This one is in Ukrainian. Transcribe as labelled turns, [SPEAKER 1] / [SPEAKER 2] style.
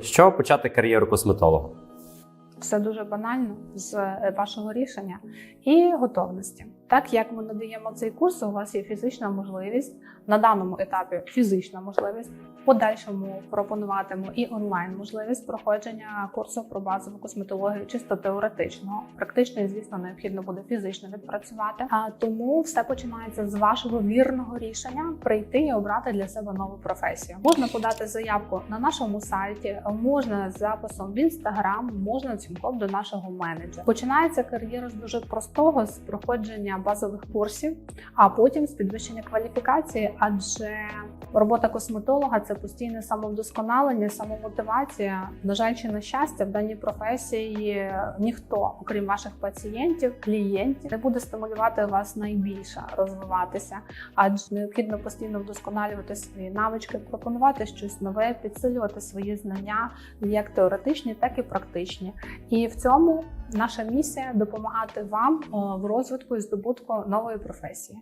[SPEAKER 1] З чого почати кар'єру косметолога?
[SPEAKER 2] Все дуже банально з е, вашого рішення і готовності. Так як ми надаємо цей курс, у вас є фізична можливість на даному етапі фізична можливість. В подальшому пропонуватиму і онлайн можливість проходження курсу про базову косметологію, чисто теоретичного. Практично, звісно, необхідно буде фізично відпрацювати. А тому все починається з вашого вірного рішення прийти і обрати для себе нову професію. Можна подати заявку на нашому сайті, можна з записом в інстаграм, можна цілком до нашого менеджера. Починається кар'єра з дуже простого з проходження базових курсів, а потім з підвищення кваліфікації, адже робота косметолога це постійне самовдосконалення, самомотивація. На жаль, чи на щастя, в даній професії ніхто, окрім ваших пацієнтів, клієнтів, не буде стимулювати вас найбільше розвиватися, адже необхідно постійно вдосконалювати свої навички, пропонувати щось нове, підсилювати свої знання, як теоретичні, так і практичні. І в цьому наша місія допомагати вам е, в розвитку і здобутку нової професії.